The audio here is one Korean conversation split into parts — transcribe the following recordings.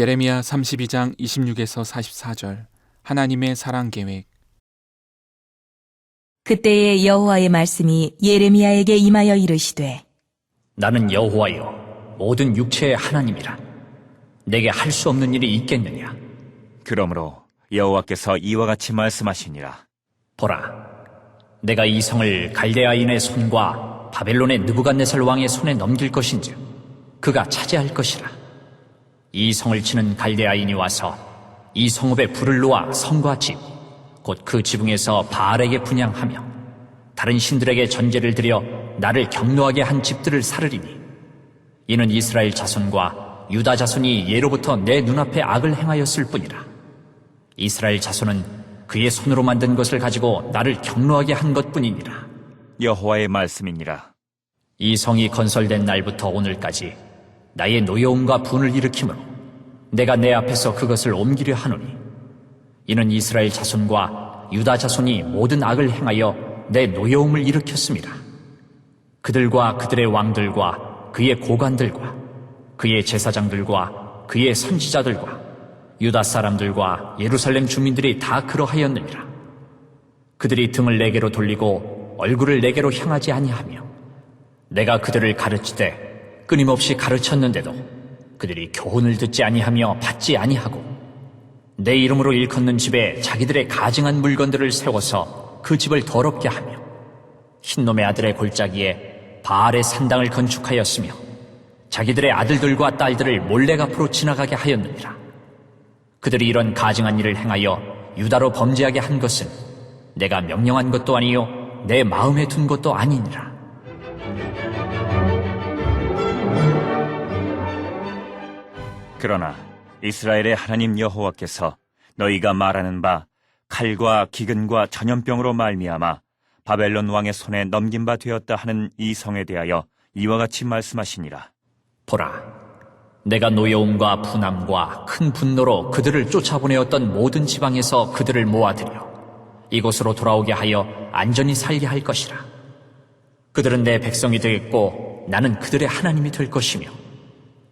예레미야 32장 26에서 44절. 하나님의 사랑 계획. 그때에 여호와의 말씀이 예레미야에게 임하여 이르시되 나는 여호와여 모든 육체의 하나님이라. 내게 할 수 없는 일이 있겠느냐? 그러므로 여호와께서 이와 같이 말씀하시니라. 보라 내가 이 성을 갈대아인의 손과 바벨론의 느부갓네살 왕의 손에 넘길 것인즉 그가 차지할 것이라 이 성을 치는 갈대아인이 와서 이 성읍에 불을 놓아 성과 집 곧 그 지붕에서 바알에게 분양하며 다른 신들에게 전제를 드려 나를 경노하게 한 집들을 사르리니 이는 이스라엘 자손과 유다 자손이 예로부터 내 눈앞에 악을 행하였을 뿐이라 이스라엘 자손은 그의 손으로 만든 것을 가지고 나를 경노하게 한 것뿐이니라 여호와의 말씀이니라. 이 성이 건설된 날부터 오늘까지 나의 노여움과 분을 일으키므로 내가 내 앞에서 그것을 옮기려 하노니 이는 이스라엘 자손과 유다 자손이 모든 악을 행하여 내 노여움을 일으켰습니다. 그들과 그들의 왕들과 그의 고관들과 그의 제사장들과 그의 선지자들과 유다 사람들과 예루살렘 주민들이 다 그러하였느니라. 그들이 등을 내게로 돌리고 얼굴을 내게로 향하지 아니하며 내가 그들을 가르치되 끊임없이 가르쳤는데도 그들이 교훈을 듣지 아니하며 받지 아니하고 내 이름으로 일컫는 집에 자기들의 가증한 물건들을 세워서 그 집을 더럽게 하며 흰놈의 아들의 골짜기에 바알의 산당을 건축하였으며 자기들의 아들들과 딸들을 몰래 앞으로 지나가게 하였느니라. 그들이 이런 가증한 일을 행하여 유다로 범죄하게 한 것은 내가 명령한 것도 아니요 내 마음에 둔 것도 아니니라 그러나 이스라엘의 하나님 여호와께서 너희가 말하는 바 칼과 기근과 전염병으로 말미암아 바벨론 왕의 손에 넘긴 바 되었다 하는 이 성에 대하여 이와 같이 말씀하시니라. 보라, 내가 노여움과 분함과 큰 분노로 그들을 쫓아보내었던 모든 지방에서 그들을 모아들여 이곳으로 돌아오게 하여 안전히 살게 할 것이라. 그들은 내 백성이 되겠고 나는 그들의 하나님이 될 것이며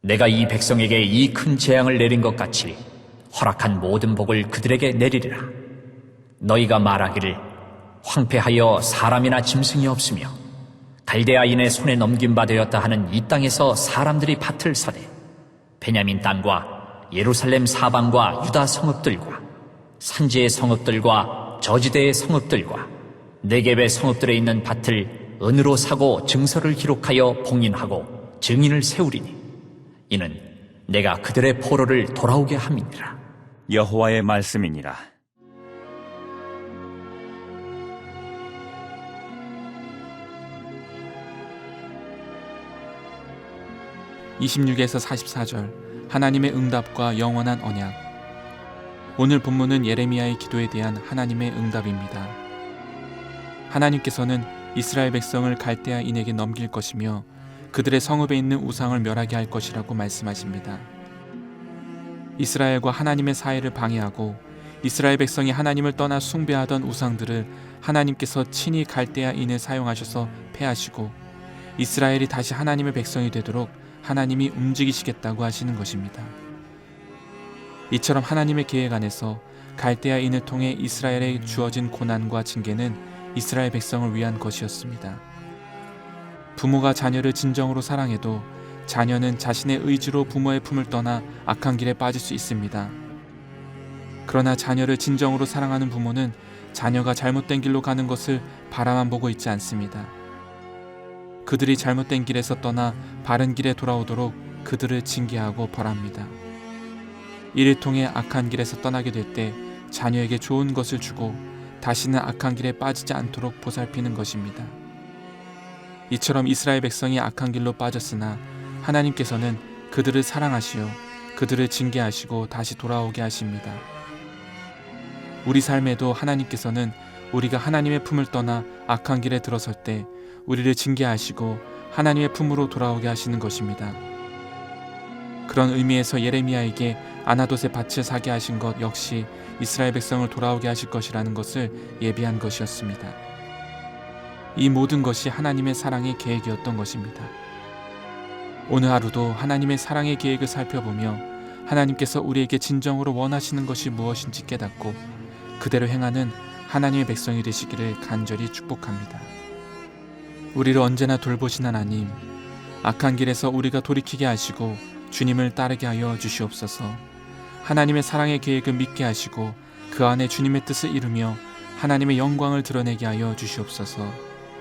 내가 이 백성에게 이 큰 재앙을 내린 것 같이 허락한 모든 복을 그들에게 내리리라. 너희가 말하기를 황폐하여 사람이나 짐승이 없으며 갈대아인의 손에 넘긴 바 되었다 하는 이 땅에서 사람들이 밭을 사되 베냐민 땅과 예루살렘 사방과 유다 성읍들과 산지의 성읍들과 저지대의 성읍들과 네겝의 성읍들에 있는 밭을 은으로 사고 증서를 기록하여 봉인하고 증인을 세우리니 이는 내가 그들의 포로를 돌아오게 함이니라. 여호와의 말씀이니라. (26에서 44절) 하나님의 응답과 영원한 언약 오늘 본문은 예레미야의 기도에 대한 하나님의 응답입니다. 하나님께서는 이스라엘 백성을 갈대아인에게 넘길 것이며 그들의 성읍에 있는 우상을 멸하게 할 것이라고 말씀하십니다. 이스라엘과 하나님의 사이를 방해하고 이스라엘 백성이 하나님을 떠나 숭배하던 우상들을 하나님께서 친히 갈대아인을 사용하셔서 패하시고 이스라엘이 다시 하나님의 백성이 되도록 하나님이 움직이시겠다고 하시는 것입니다. 이처럼 하나님의 계획 안에서 갈대아인을 통해 이스라엘에 주어진 고난과 징계는 이스라엘 백성을 위한 것이었습니다. 부모가 자녀를 진정으로 사랑해도 자녀는 자신의 의지로 부모의 품을 떠나 악한 길에 빠질 수 있습니다. 그러나 자녀를 진정으로 사랑하는 부모는 자녀가 잘못된 길로 가는 것을 바라만 보고 있지 않습니다. 그들이 잘못된 길에서 떠나 바른 길에 돌아오도록 그들을 징계하고 벌합니다. 이를 통해 악한 길에서 떠나게 될 때 자녀에게 좋은 것을 주고 다시는 악한 길에 빠지지 않도록 보살피는 것입니다. 이처럼 이스라엘 백성이 악한 길로 빠졌으나 하나님께서는 그들을 사랑하시어 그들을 징계하시고 다시 돌아오게 하십니다. 우리 삶에도 하나님께서는 우리가 하나님의 품을 떠나 악한 길에 들어설 때 우리를 징계하시고 하나님의 품으로 돌아오게 하시는 것입니다. 그런 의미에서 예레미야에게 아나돗의 밭을 사게 하신 것 역시 이스라엘 백성을 돌아오게 하실 것이라는 것을 예비한 것이었습니다. 이 모든 것이 하나님의 사랑의 계획이었던 것입니다. 오늘 하루도 하나님의 사랑의 계획을 살펴보며 하나님께서 우리에게 진정으로 원하시는 것이 무엇인지 깨닫고 그대로 행하는 하나님의 백성이 되시기를 간절히 축복합니다. 우리를 언제나 돌보신 하나님, 악한 길에서 우리가 돌이키게 하시고 주님을 따르게 하여 주시옵소서. 하나님의 사랑의 계획을 믿게 하시고 그 안에 주님의 뜻을 이루며 하나님의 영광을 드러내게 하여 주시옵소서.